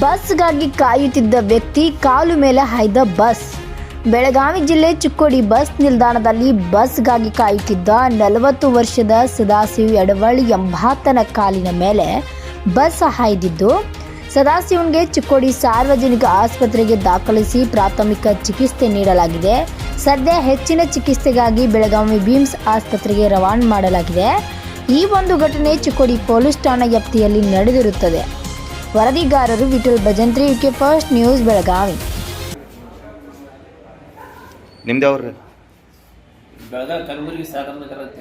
ಬಸ್ಗಾಗಿ ಕಾಯುತ್ತಿದ್ದ ವ್ಯಕ್ತಿ ಕಾಲು ಮೇಲೆ ಹಾಯ್ದ ಬಸ್. ಬೆಳಗಾವಿ ಜಿಲ್ಲೆ ಚಿಕ್ಕೋಡಿ ಬಸ್ ನಿಲ್ದಾಣದಲ್ಲಿ ಬಸ್ಗಾಗಿ ಕಾಯುತ್ತಿದ್ದ ನಲವತ್ತು ವರ್ಷದ ಸದಾಶಿವ್ ಎಡವಳ್ ಎಂಬಾತನ ಕಾಲಿನ ಮೇಲೆ ಬಸ್ ಹಾಯ್ದಿದ್ದು, ಸದಾಶಿವನ್ಗೆ ಚಿಕ್ಕೋಡಿ ಸಾರ್ವಜನಿಕ ಆಸ್ಪತ್ರೆಗೆ ದಾಖಲಿಸಿ ಪ್ರಾಥಮಿಕ ಚಿಕಿತ್ಸೆ ನೀಡಲಾಗಿದೆ. ಸದ್ಯ ಹೆಚ್ಚಿನ ಚಿಕಿತ್ಸೆಗಾಗಿ ಬೆಳಗಾವಿ ಬಿಮ್ಸ್ ಆಸ್ಪತ್ರೆಗೆ ರವಾನೆ ಮಾಡಲಾಗಿದೆ. ಈ ಒಂದು ಘಟನೆ ಚಿಕ್ಕೋಡಿ ಪೊಲೀಸ್ ಠಾಣಾ ವ್ಯಾಪ್ತಿಯಲ್ಲಿ ನಡೆದಿರುತ್ತದೆ. ವರದಿಗಾರರು Vithal Bhajantri UK first news Belagavi. ನಿಮ್ದು ಅವ್ರಿ ಬೆಳಗಾವಿ ಕಲಬುರಗಿ ಸಾಗರ ನಗರ ಅಂತ